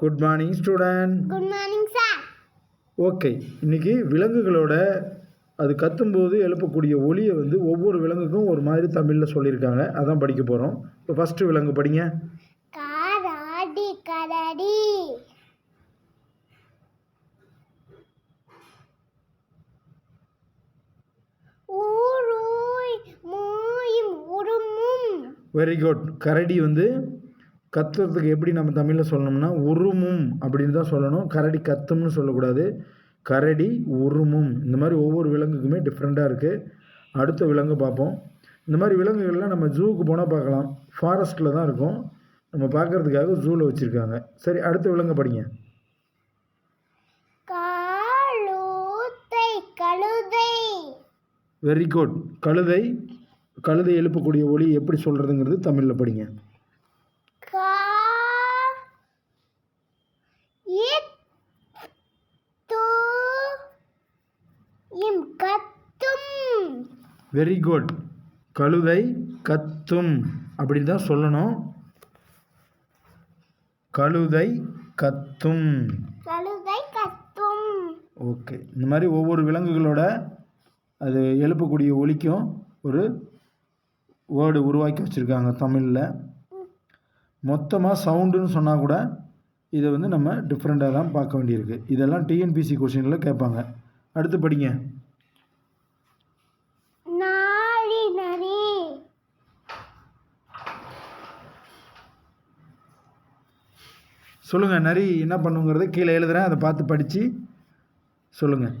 Good morning student good morning sir okay இன்னைக்கு விலங்குகளோட அது கத்தும்போது எழுப்பக்கூடிய ஒலியை வந்து ஒவ்வொரு விலங்குக்கும் ஒரு மாதிரி தமிழில் சொல்லியிருக்காங்க. அதான் படிக்க போகிறோம் இப்போ ஃபஸ்ட்டு விலங்கு படிங்க. காராடி கரடி. வெரி குட் கரடி வந்து கத்துறதுக்கு எப்படி நம்ம தமிழில் சொல்லணும்னா உருமும் அப்படின்னு தான் சொல்லணும். கரடி கத்தும்னு சொல்லக்கூடாது. கரடி உருமும். இந்த மாதிரி ஒவ்வொரு விலங்குக்குமே டிஃப்ரெண்ட்டாக இருக்குது அடுத்த விலங்கு பார்ப்போம். இந்த மாதிரி விலங்குகள்லாம் நம்ம ஜூவுக்கு போனால் பார்க்கலாம். ஃபாரஸ்ட்டில் தான் இருக்கும். நம்ம பார்க்கறதுக்காக ஜூவில் வச்சுருக்காங்க. சரி அடுத்த விலங்கு படிங்க. வெரி குட் கழுதை கழுதை எழுப்பக்கூடிய ஒலி எப்படி சொல்கிறதுங்கிறது தமிழில் படிங்க கா இத் து இம் கத்தும் வெரி குட் கழுதை கத்தும் அப்படி தான் சொல்லணும். கழுதை கத்தும். கழுதை கத்தும். ஓகே இந்த மாதிரி ஒவ்வொரு விலங்குகளோட அது எழுப்பக்கூடிய ஒலிக்கும் ஒரு வேர்டு உருவாக்கி வச்சுருக்காங்க தமிழில். மொத்தமாக சவுண்டுன்னு சொன்னால் கூட இதை வந்து நம்ம டிஃப்ரெண்ட்டாக தான் பார்க்க வேண்டியிருக்கு. இதெல்லாம் டிஎன்பிசி கொஷினில் கேட்பாங்க. அடுத்து படிங்க நாளி நரி சொல்லுங்கள் நரி என்ன பண்ணுங்கிறத கீழே எழுதுகிறேன் அதை பார்த்து படித்து சொல்லுங்கள்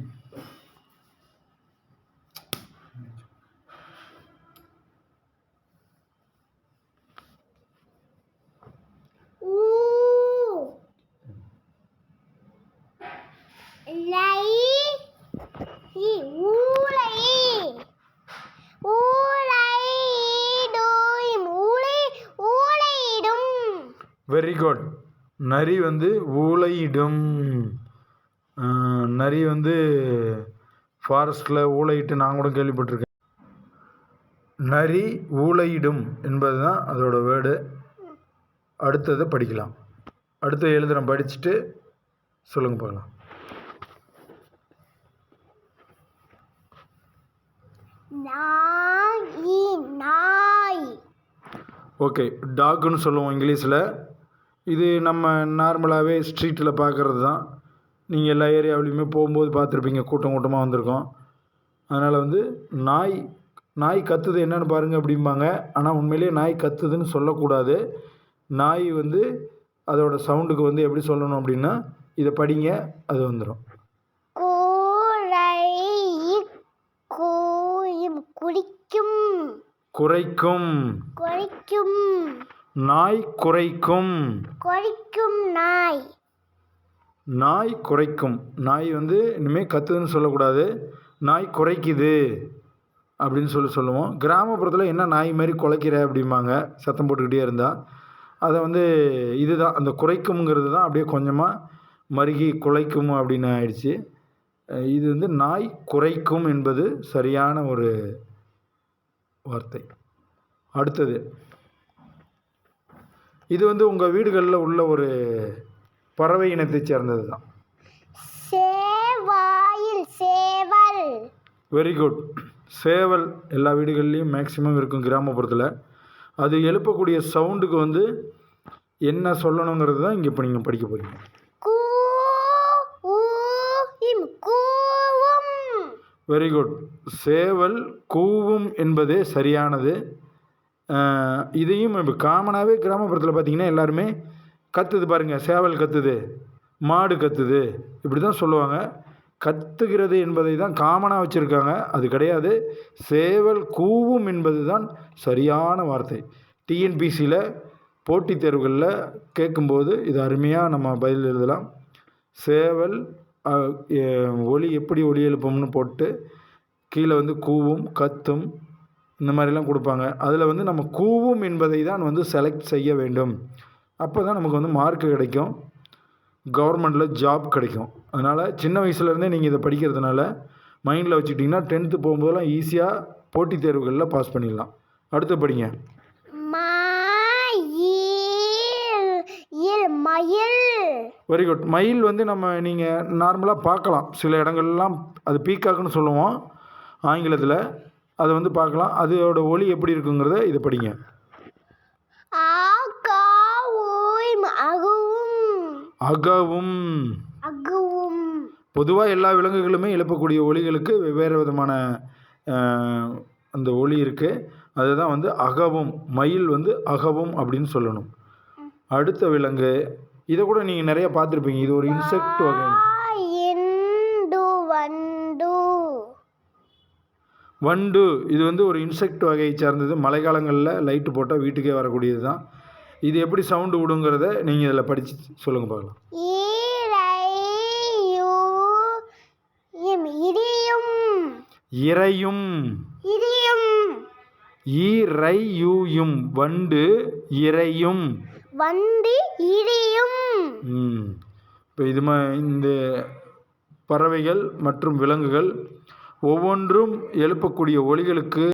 வெரி குட் நரி வந்து ஊளையிடும். நரி வந்து ஃபாரஸ்ட்டில் ஊளையிட்டு நான் கூட கேள்விப்பட்டிருக்கேன். நரி ஊளையிடும் என்பது தான் அதோட வேர்டு. அடுத்ததை படிக்கலாம். அடுத்து எழுதுகிறேன் படிச்சுட்டு சொல்லுங்கள் பார்க்கலாம். நாய். ஓகே டாக்குன்னு சொல்லுவோம் இங்கிலீஷில். இது நம்ம நார்மலாகவே ஸ்ட்ரீட்டில் பார்க்குறது தான். நீங்கள் எல்லா ஏரியாவிலையுமே போகும்போது பார்த்துருப்பீங்க கூட்டம் கூட்டமாக வந்திருக்கோம். அதனால் வந்து நாய் நாய் கத்துது என்னன்னு பாருங்கள் அப்படிம்பாங்க. ஆனால் உண்மையிலேயே நாய் கத்துதுன்னு சொல்லக்கூடாது. நாய் வந்து அதோட சவுண்டுக்கு வந்து எப்படி சொல்லணும் அப்படின்னா இதை படிங்க அது வந்துடும் குடிக்கும். குறைக்கும். குறைக்கும். நாய் குறைக்கும். குறைக்கும் நாய். நாய் குறைக்கும். நாய் வந்து இனிமேல் கத்துதுன்னு சொல்லக்கூடாது. நாய் குறைக்குது அப்படின்னு சொல்லி சொல்லுவோம். கிராமப்புறத்தில் என்ன நாய் மாதிரி குலைக்கிற அப்படிம்பாங்க. சத்தம் போட்டுக்கிட்டே இருந்தால் அதை வந்து இதுதான் அந்த குறைக்கும்ங்கிறது தான் அப்படியே கொஞ்சமாக மருகி குலைக்கும் அப்படின்னு ஆயிடுச்சு. இது வந்து நாய் குறைக்கும் என்பது சரியான ஒரு வார்த்தை. அடுத்தது இது வந்து உங்கள் வீடுகளில் உள்ள ஒரு பறவை இனத்தைச் சேர்ந்தது தான் சேவல். வெரி குட் சேவல் எல்லா வீடுகள்லேயும் மேக்ஸிமம் இருக்கும் கிராமப்புறத்தில். அது எழுப்பக்கூடிய சவுண்டுக்கு வந்து என்ன சொல்லணுங்கிறது தான் இங்கே இப்போ நீங்கள் படிக்க போகிறீங்க வெரி குட் சேவல் கூவும் என்பதே சரியானது. இதையும் இப்போ காமனாகவே கிராமப்புறத்தில் பார்த்தீங்கன்னா எல்லாருமே கத்துது பாருங்கள் சேவல் கத்துது மாடு கத்துது இப்படி தான் சொல்லுவாங்க. கத்துகிறது என்பதை தான் காமனாக வச்சுருக்காங்க. அது கிடையாது. சேவல் கூவும் என்பது தான் சரியான வார்த்தை. டிஎன்பிசியில் போட்டித் தேர்வுகளில் கேட்கும்போது இது அருமையாக நம்ம பதில் எழுதலாம். சேவல் ஒளி ஒலி எப்படி ஒலி எழுப்பும்னு போட்டு கீழே வந்து கூவும் கத்தும் இந்த மாதிரிலாம் கொடுப்பாங்க. அதில் வந்து நம்ம கூவும் என்பதை தான் வந்து செலக்ட் செய்ய வேண்டும். அப்போ தான் நமக்கு வந்து மார்க் கிடைக்கும். கவர்மெண்ட்டில் ஜாப் கிடைக்கும். அதனால் சின்ன வயசுலேருந்தே நீங்கள் இதை படிக்கிறதுனால மைண்டில் வச்சுக்கிட்டிங்கன்னா டென்த்து போகும்போதெல்லாம் ஈஸியாக போட்டித் தேர்வுகளில் பாஸ் பண்ணிடலாம். அடுத்து படிங்க. வெரி குட் மயில். வந்து நம்ம நீங்கள் நார்மலாக பார்க்கலாம். சில இடங்கள்லாம் அது பீக்காக்குன்னு சொல்லுவோம். ஆங்கிலத்தில். அதை வந்து பார்க்கலாம். அதோட ஒலி எப்படி இருக்குங்கிறத இதை படிங்க. அகவும். அகவும். பொதுவாக எல்லா விலங்குகளுமே எழுப்பக்கூடிய ஒலிகளுக்கு வெவ்வேறு விதமான அந்த ஒலி இருக்குது அதுதான் வந்து அகவும். மயில் வந்து அகவும் அப்படின்னு சொல்லணும். அடுத்த விலங்கு. இதை கூட நீங்கள் நிறைய பார்த்துருப்பீங்க. இது ஒரு இன்செக்ட் வகை வண்டு இது வந்து ஒரு இன்செக்ட் வகையை சார்ந்தது. மழைக்காலங்களில் லைட்டு போட்டால் வீட்டுக்கே வரக்கூடியது தான். இது எப்படி சவுண்டு விடுங்கிறத நீங்கள் இதில் படித்து சொல்லுங்கள் பார்க்கலாம். இறையும் ஈரையூயும் வண்டு இறையும். வண்டு இடியும் ம். இப்போ இது இந்த பறவைகள் மற்றும் விலங்குகள் ஒவ்வொன்றும் எழுப்பக்கூடிய ஒலிகளுக்கு